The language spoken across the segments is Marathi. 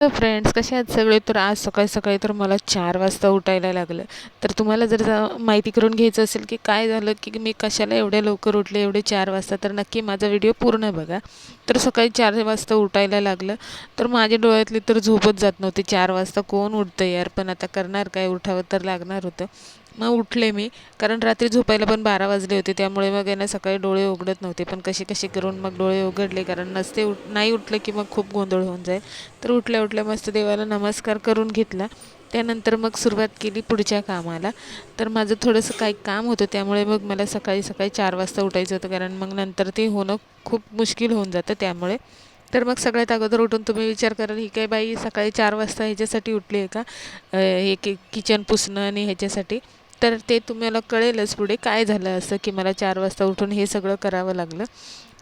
तर फ्रेंड्स कसे आहेत सगळे? तर आज सकाळी सकाळी तर मला चार वाजता उठायला लागलं. तर तुम्हाला जर माहिती करून घ्यायचं असेल की काय झालं की मी कशाला एवढ्या लवकर उठले एवढे चार वाजता तर नक्की माझा व्हिडिओ पूर्ण बघा. तर सकाळी चार वाजता उठायला लागलं. तर माझ्या डोळ्यातली तर झोपच जात नव्हती. चार वाजता कोण उठतं यार? पण आता करणार काय? उठावं तर लागणार होतं. मग उठले मी. कारण रात्री झोपायला पण बारा वाजले होते त्यामुळे मग आहे ना सकाळी डोळे उघडत नव्हते. पण कसे कसे करून मग डोळे उघडले कारण नसते उठ नाही उठले की मग खूप गोंधळ होऊन जाईल. तर उठल्या उठल्या मस्त देवाला नमस्कार करून घेतला. त्यानंतर मग सुरुवात केली पुढच्या कामाला. तर माझं थोडंसं काही काम होतं त्यामुळे मग मला सकाळी सकाळी चार वाजता उठायचं होतं. कारण मग नंतर ते होणं खूप मुश्किल होऊन जातं त्यामुळे. तर मग सगळ्यात अगोदर उठून तुम्ही विचार कराल ही काय बाई सकाळी चार वाजता ह्याच्यासाठी उठली आहे का? हे कि किचन पुसणं आणि ह्याच्यासाठी. तर ते तुम्हाला कळेलच पुढे काय झालं असं की मला चार वाजता उठून हे सगळं करावं लागलं.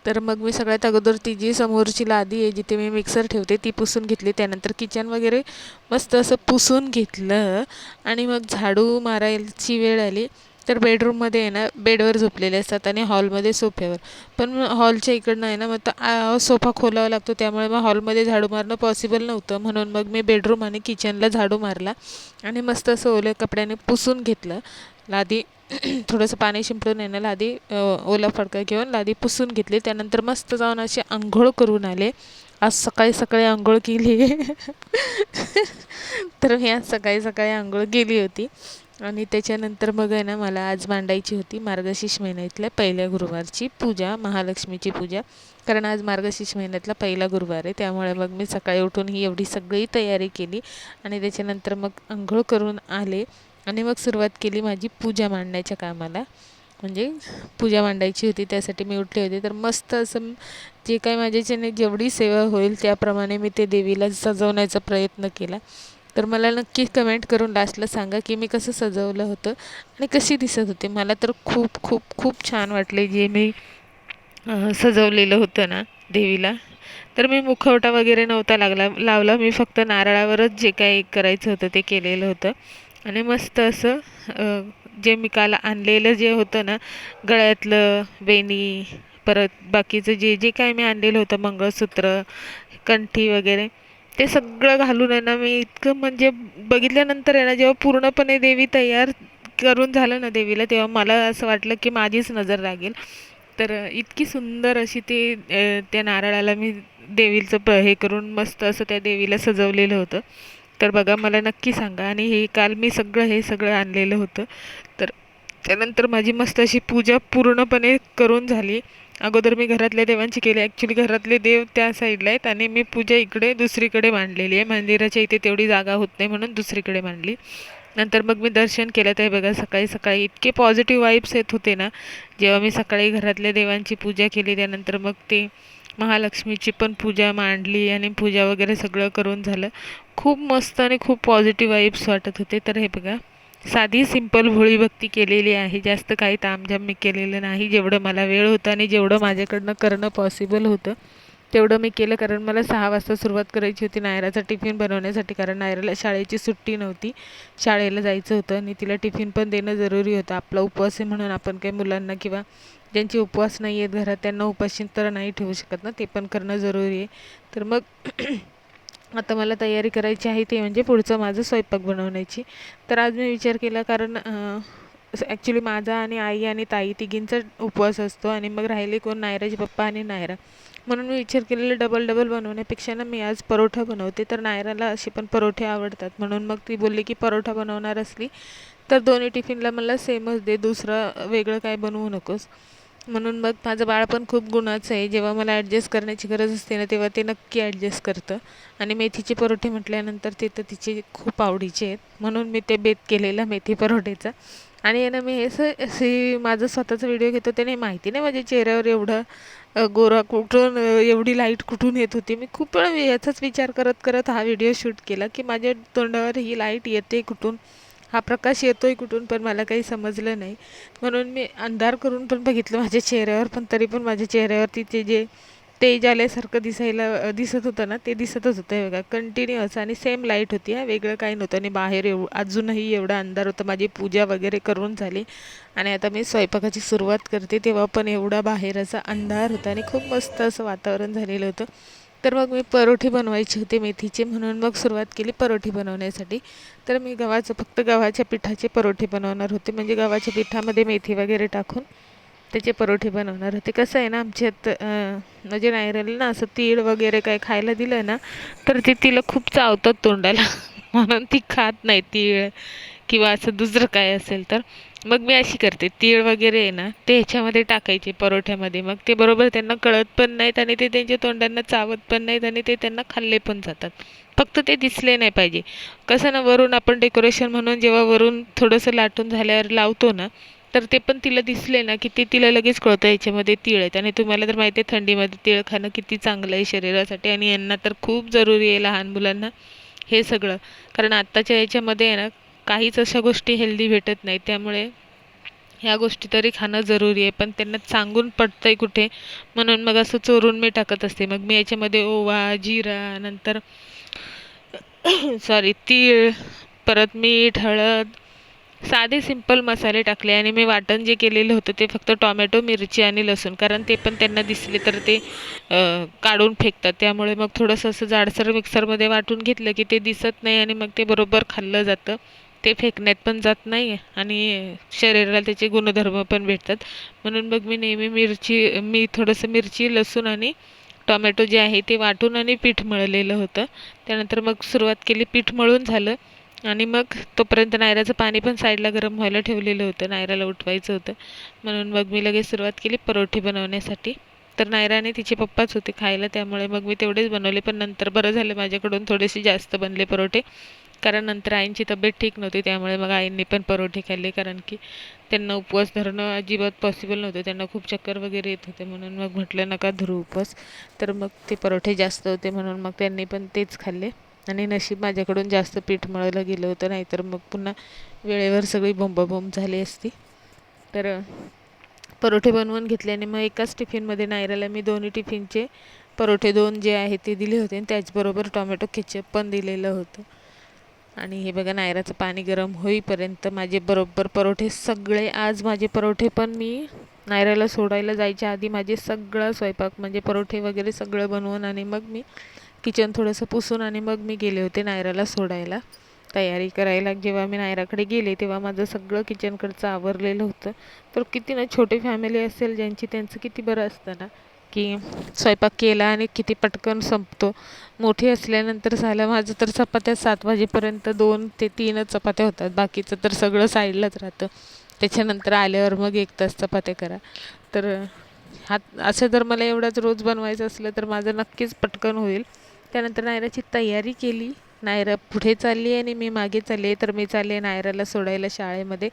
तर मग मी सगळ्यात अगोदर ती जी समोरची लादी आहे जिथे मी मिक्सर ठेवते ती पुसून घेतली. त्यानंतर किचन वगैरे मस्त असं पुसून घेतलं. आणि मग झाडू मारायची वेळ आली. तर बेडरूममध्ये आहे ना बेडवर झोपलेले असतात आणि हॉलमध्ये सोफ्यावर. पण हॉलच्या इकडनं आहे ना मग तर सोफा खोलावा लागतो त्यामुळे मग हॉलमध्ये झाडू मारणं पॉसिबल नव्हतं. म्हणून मग मी बेडरूम आणि किचनला झाडू मारला आणि मस्त असं ओल्या कपड्याने पुसून घेतलं. लादी थोडंसं पाणी शिंपडून आहे ना लादी ओला फडका घेऊन लादी पुसून घेतली. त्यानंतर मस्त जाऊन अशी आंघोळ करून आले. आज सकाळी सकाळी आंघोळ केली. तर मी आज सकाळी सकाळी आंघोळ केली होती. आणि त्याच्यानंतर मग आहे ना मला आज मांडायची होती मार्गशीर्ष महिन्यातल्या पहिल्या गुरुवारची पूजा महालक्ष्मीची पूजा. कारण आज मार्गशीर्ष महिन्यातला पहिला गुरुवार आहे त्यामुळे मग मी सकाळी उठून ही एवढी सगळी तयारी केली. आणि त्याच्यानंतर मग आंघोळ करून आले आणि मग सुरुवात केली माझी पूजा मांडण्याच्या कामाला. म्हणजे पूजा मांडायची होती त्यासाठी मी उठले होते. तर मस्त असं जे काही माझ्याच्याने जेवढी सेवा होईल त्याप्रमाणे मी ते देवीला सजवण्याचा प्रयत्न केला. तर मला नक्की कमेंट करून लास्टला सांगा की मी कसं सजवलं होतं आणि कशी दिसत होती. मला तर खूप खूप खूप छान वाटले जे मी सजवलेलं होतं ना देवीला. तर मी मुखवटा वगैरे नव्हता लागला लावला. मी फक्त नारळावरच जे काही करायचं होतं ते केलेलं होतं. आणि मस्त असं जे मी काल आणलेलं जे होतं ना गळ्यातलं वेणी परत बाकीचं जे जे काय मी आणलेलं होतं मंगळसूत्र कंठी वगैरे ते सगळं घालून आहे ना मी इतकं म्हणजे बघितल्यानंतर आहे ना जेव्हा पूर्णपणे देवी तयार करून झालं ना देवीला तेव्हा मला असं वाटलं की माझीच नजर लागेल तर इतकी सुंदर अशी ते त्या नारळाला मी देवीचं प हे करून मस्त असं त्या देवीला सजवलेलं होतं. तर बघा मला नक्की सांगा. आणि हे काल मी सगळं हे सगळं आणलेलं होतं. तर त्यानंतर माझी मस्त अशी पूजा पूर्णपणे करून झाली. अगोदर मी घरातल्या देवांची केली. ॲक्च्युली घरातले देव त्या साईडला आहेत आणि मी पूजा इकडे दुसरीकडे मांडलेली आहे. मंदिराच्या इथे तेवढी जागा होत नाही म्हणून दुसरीकडे मांडली नंतर मग मी दर्शन केलं. तर बघा सकाळी सकाळी इतके पॉझिटिव्ह वाईब्स येत होते ना. जेव्हा मी सकाळी घरातल्या देवांची पूजा केली त्यानंतर मग ते महालक्ष्मीची पण पूजा मांडली आणि पूजा वगैरे सगळं करून झालं. खूप मस्त आणि खूप पॉझिटिव्ह वाईब्स वाटत होते. तर हे बघा साधी सिंपल भोळी भक्ती केलेली आहे. जास्त काही तामझाम मी केलेलं नाही. जेवढं मला वेळ होता आणि जेवढं माझ्याकडनं करणं पॉसिबल होतं तेवढं मी केलं. कारण मला सहा वाजता सुरुवात करायची होती. नायराचा टिफिन बनवण्यासाठी. कारण नायराला शाळेची सुट्टी नव्हती. शाळेला जायचं होतं आणि तिला टिफिन पण देणं जरुरी होतं. आपला उपवास आहे म्हणून आपण काही मुलांना किंवा ज्यांचे उपवास नाही आहेत घरात त्यांना उपाशी तर नाही ठेवू शकत ना. ते पण करणं जरुरी आहे. तर मग आता मला तयारी करायची आहे ते म्हणजे पुढचं माझं स्वयंपाक बनवण्याची. तर आज मी विचार केला कारण ॲक्च्युली माझा आणि आई आणि ताई तिघींचा उपवास असतो आणि मग राहिले कोण नायराचे पप्पा आणि नायरा. म्हणून मी विचार केलेला डबल डबल बनवण्यापेक्षा ना मी आज परोठा बनवते. तर नायराला असे पण परोठे आवडतात. म्हणून मग ती बोलली की परोठा बनवणार असली तर दोन्ही टिफिनला मला सेमच दे. दुसरं वेगळं काय बनवू नकोस. म्हणून मग माझं बाळ पण खूप गुणाचं आहे. जेव्हा मला ॲडजस्ट करण्याची गरज असते ना तेव्हा ते नक्की ॲडजस्ट करतं. आणि मेथीचे परोठे म्हटल्यानंतर ते तर तिचे खूप आवडीचे आहेत. म्हणून मी ते बेत केलेलं मेथी परोठेचा. आणि यानं ना मी हे असं असे माझं स्वतःचा व्हिडिओ घेतो त्याने माहिती नाही माझ्या चेहऱ्यावर एवढं गोरा कुठून एवढी लाइट कुठून येत होती. मी खूप वेळ याचाच विचार करत करत हा व्हिडिओ शूट केला की माझ्या तोंडावर ही लाइट येते कुठून. हा प्रकाश येतो आहे कुठून पण मला काही समजलं नाही. म्हणून मी अंधार करून पण बघितलं माझ्या चेहऱ्यावर पण तरी पण माझ्या चेहऱ्यावरती ते जे तेज आल्यासारखं दिसायला दिसत होतं ना ते दिसतच होतं. हे बघा कंटिन्युअस आणि सेम लाइट होती हा. वेगळं काही नव्हतं आणि बाहेर एव अजूनही एवढा अंधार होता. माझी पूजा वगैरे करून झाली आणि आता मी स्वयंपाकाची सुरुवात करते. तेव्हा पण एवढा बाहेर असा अंधार होता आणि खूप मस्त असं वातावरण झालेलं होतं. तर मग मी परोठे बनवायचे होते मेथीचे म्हणून मग सुरुवात केली परोठे बनवण्यासाठी. तर मी गव्हाचं फक्त गव्हाच्या पिठाचे परोठे बनवणार होते. म्हणजे गव्हाच्या पिठामध्ये मेथी वगैरे टाकून त्याचे परोठे बनवणार होते. कसं आहे ना आमच्यात म्हणजे नायराला ना असं तीळ वगैरे काय खायला दिलं ना तर ते तिला खूप चावतात तोंडाला. म्हणून ती खात नाही तीळ. किंवा असं दुसरं काय असेल तर मग मी अशी करते. तीळ वगैरे आहे ना ते ह्याच्यामध्ये टाकायचे परोठ्यामध्ये. मग ते बरोबर त्यांना कळत पण नाहीत आणि ते त्यांच्या तोंडांना चावत पण नाहीत आणि ते त्यांना खाल्ले पण जातात. फक्त ते दिसले नाही पाहिजे. कसं ना वरून आपण डेकोरेशन म्हणून जेव्हा वरून थोडंसं लाटून झाल्यावर लावतो ना तर ते पण तिला दिसले ना की ते तिला लगेच कळतं याच्यामध्ये तीळ आहेत. आणि तुम्हाला तर माहिती आहे थंडीमध्ये तीळ खाणं किती चांगलं आहे शरीरासाठी आणि यांना तर खूप जरुरी आहे लहान मुलांना हे सगळं. कारण आत्ताच्या याच्यामध्ये आहे ना काहीच अशा गोष्टी हेल्दी भेटत नाही त्यामुळे ह्या गोष्टी तरी खाणं जरुरी आहे. पण त्यांना सांगून पटतं आहे कुठे? म्हणून मग असं चोरून मी टाकत असते. मग मी याच्यामध्ये ओवा जिरा नंतर सॉरी तीळ परत मीठ हळद साधे सिंपल मसाले टाकले आणि मी वाटण जे केलेलं होतं ते फक्त टॉमॅटो मिरची आणि लसूण. कारण ते पण त्यांना दिसले तर ते काढून फेकतात. त्यामुळे मग थोडंसं असं जाडसर मिक्सरमध्ये वाटून घेतलं की ते दिसत नाही आणि मग ते बरोबर खाल्लं जातं. ते फेकण्यात पण जात नाही आणि शरीराला त्याचे गुणधर्म पण भेटतात. म्हणून मग मी नेहमी मिरची मी थोडंसं मिरची लसूण आणि टोमॅटो जे आहे ते वाटून आणि पीठ मळलेलं होतं. त्यानंतर मग सुरुवात केली पीठ मळून झालं आणि मग तोपर्यंत नायराचं पाणी पण साईडला गरम व्हायला ठेवलेलं होतं नायराला उठवायचं होतं. म्हणून मग मी लगेच सुरुवात केली परोठे बनवण्यासाठी. तर नायरा आणि तिचे पप्पाच होते खायला त्यामुळे मग मी तेवढेच बनवले पण नंतर बरं झालं माझ्याकडून थोडेसे जास्त बनले परोठे. कारण नंतर आईंची तब्येत ठीक नव्हती त्यामुळे मग आईंनी पण परोठे खाल्ले. कारण की त्यांना उपवास धरणं अजिबात पॉसिबल नव्हतं. त्यांना खूप चक्कर वगैरे येत होते. म्हणून मग म्हटलं नका धरू उपवास. तर मग ते परोठे जास्त होते. म्हणून मग त्यांनी पण तेच खाल्ले. आणि नशीब माझ्याकडून जास्त पीठ मळलं गेलं होतं. नाहीतर मग पुन्हा वेळेवर सगळी बोंबाबोंब झाली असती. तर परोठे बनवून घेतले. आणि मग एकाच टिफिनमध्ये नायराला मी दोन्ही टिफिनचे परोठे दोन जे आहे ते दिले होते. आणि त्याचबरोबर टॉमॅटो केचप पण दिलेलं होतं. आणि हे बघा नायराचं पाणी गरम होईपर्यंत माझे बरोबर परोठे सगळे आज माझे परोठे पण मी नायराला सोडायला जायच्या आधी माझे सगळं स्वयंपाक म्हणजे परोठे वगैरे सगळं बनवून आणि मग मी किचन थोडंसं पुसून आणि मग मी गेले होते नायराला सोडायला. तयारी करायला जेव्हा मी नायराकडे गेले तेव्हा माझं सगळं किचनकडचं आवरलेलं होतं. तर किती ना छोटे फॅमिली असेल ज्यांची त्यांचं किती बरं असतं ना. की स्वयंपाक केला आणि किती पटकन संपतो. मोठी असल्यानंतर झालं माझं तर चपात्या सात वाजेपर्यंत दोन ते तीनच चपात्या होतात. बाकीचं तर सगळं साईडलाच राहतं. त्याच्यानंतर आल्यावर मग एक तास चपात्या करा. तर हा असं जर मला एवढाच रोज बनवायचं असलं तर माझं नक्कीच पटकन होईल. त्यानंतर नायराची तयारी केली. नायरा पुढे चालली आहे आणि मी मागे चालली आहे. तर मी चालली आहे नायराला सोडायला शाळेमध्ये.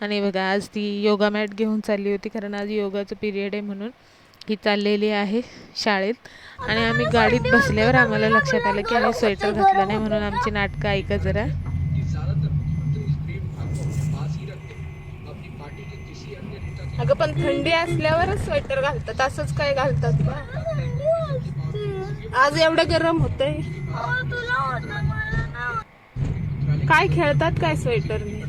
आणि बघा आज ती योगा मॅट घेऊन चालली होती. कारण आज योगाचं पिरियड आहे म्हणून. ही चाललेली आहे शाळेत. आणि आम्ही गाडीत बसल्यावर आम्हाला लक्षात आलं की आम्ही स्वेटर घातलं नाही म्हणून आमची नाटकं ऐका जरा. अगं पण थंडी असल्यावरच स्वेटर घालतात. असंच काय घालतात आज एवढं गरम होतंय. काय खेळतात काय स्वेटरने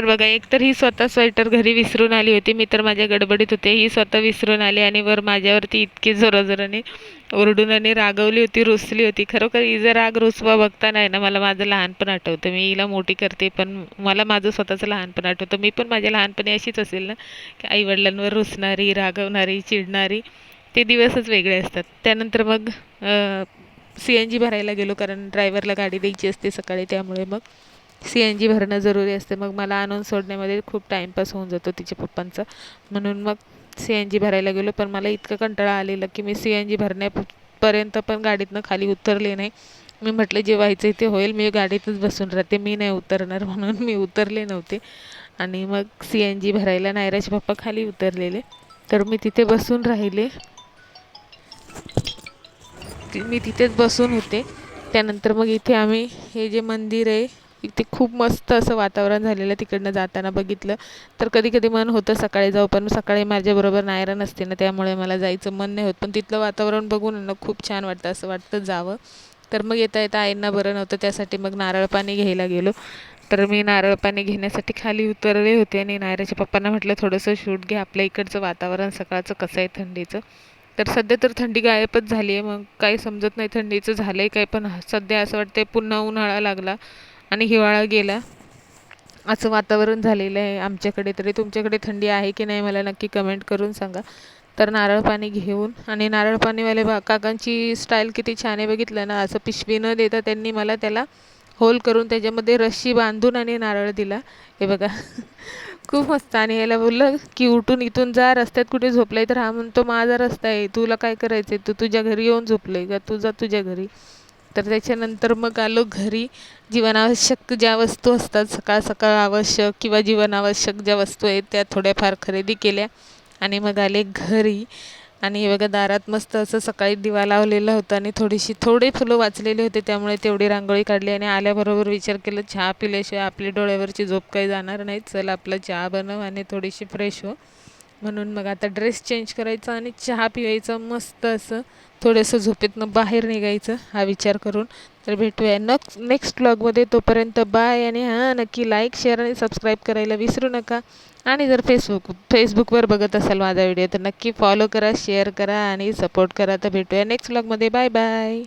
तर बघा एक तर ही स्वतः स्वेटर घरी विसरून आली होती. मी तर माझ्या गडबडीत होते. ही स्वतः विसरून आली आणि वर माझ्यावरती इतकी जोराजोराने ओरडून आणि रागवली होती रुसली होती. खरोखर हिचा राग रुसवा बघता नाही ना मला माझं लहानपण आठवतं. मी हिला मोठी करते पण मला माझं स्वतःचं लहानपण आठवतं. मी पण माझ्या लहानपणी अशीच असेल ना की आईवडिलांवर रुसणारी रागवणारी चिडणारी ते दिवसच वेगळे असतात. त्यानंतर मग सी एन जी भरायला गेलो कारण ड्रायव्हरला गाडी द्यायची असते सकाळी त्यामुळे मग सी एन जी भरणं जरुरी असते. मग मला आणून सोडण्यामध्ये खूप टाईमपास होऊन जातो तिच्या पप्पांचा. म्हणून मग सी एन जी भरायला गेलो. पण मला इतकं कंटाळा आलेलं की मी सी एन जी भरण्यापर्यंत पण गाडीतनं खाली उतरले नाही. मी म्हटलं जे व्हायचं ते होईल मी गाडीतच बसून राहते. मी नाही उतरणार. म्हणून मी उतरले नव्हते. आणि मग सी एन जी भरायला नायराचे पप्पा खाली उतरलेले. तर मी तिथे बसून राहिले. मी तिथेच बसून होते. त्यानंतर मग इथे आम्ही हे जे मंदिर आहे इथे खूप मस्त असं वातावरण झालेलं तिकडनं जाताना बघितलं. तर कधी कधी मन होतं सकाळी जाऊ पण सकाळी माझ्याबरोबर नायरा नसते ना त्यामुळे मला जायचं मन नाही होत. पण तिथलं वातावरण बघून ना खूप छान वाटतं असं वाटतं जावं. तर मग येता येता आईंना बरं नव्हतं त्यासाठी मग नारळ पाणी घ्यायला गेलो. तर मी नारळ पाणी घेण्यासाठी खाली उतरले होते आणि नायराच्या पप्पांना म्हटलं थोडंसं शूट घ्या आपल्या इकडचं वातावरण सकाळचं कसं आहे थंडीचं. तर सध्या तर थंडी गायबच झाली आहे मग काही समजत नाही थंडीचं झालं आहे काय पण सध्या असं वाटतं पुन्हा उन्हाळा लागला. आणि हिवाळा गेला. असं वातावरण झालेलं आहे आमच्याकडे तरी. तुमच्याकडे थंडी आहे की नाही मला नक्की कमेंट करून सांगा. तर नारळ पाणी घेऊन आणि नारळ पाणीवाले बा काकांची स्टाईल किती छान आहे बघितलं ना. असं पिशवी न देता त्यांनी मला त्याला होल करून त्याच्यामध्ये रस्सी बांधून आणि नारळ दिला. हे बघा. खूप मस्त. आणि याला बोललं की उठून इथून जा. रस्त्यात कुठे झोपलाय तर हा म्हणतो माझा रस्ता आहे. तुला काय करायचं आहे तू तुझ्या घरी येऊन झोपलंय का? तू जा तुझ्या घरी. तर त्याच्यानंतर मग आलो घरी. जीवनावश्यक ज्या वस्तू असतात सकाळ सकाळ आवश्यक किंवा जीवनावश्यक ज्या वस्तू आहेत त्या थोड्याफार खरेदी केल्या आणि मग आले घरी. आणि बघा दारात मस्त असं सकाळी दिवा लावलेला होता आणि थोडीशी थोडे फुलं वाचलेले होते त्यामुळे तेवढी रांगोळी काढली आणि आल्याबरोबर विचार केला चहा पिल्याशिवाय आपली डोळ्यावरची झोप काही जाणार नाही चल आपलं चहा बनव आणि थोडीशी फ्रेश हो. म्हणून मग आता ड्रेस चेंज करायचा आणि चहा पिवायचा मस्त असं. थोडंसं झोपेतनं बाहेर निघायचं हा विचार करून. तर भेटूया नक्स नेक्स्ट ब्लॉगमध्ये तोपर्यंत बाय आणि हां नक्की लाईक शेअर आणि सबस्क्राईब करायला विसरू नका. आणि जर फेसबुक फेसबुकवर बघत असाल माझा व्हिडिओ तर नक्की फॉलो करा शेअर करा आणि सपोर्ट करा. तर भेटूया नेक्स्ट ब्लॉगमध्ये बाय बाय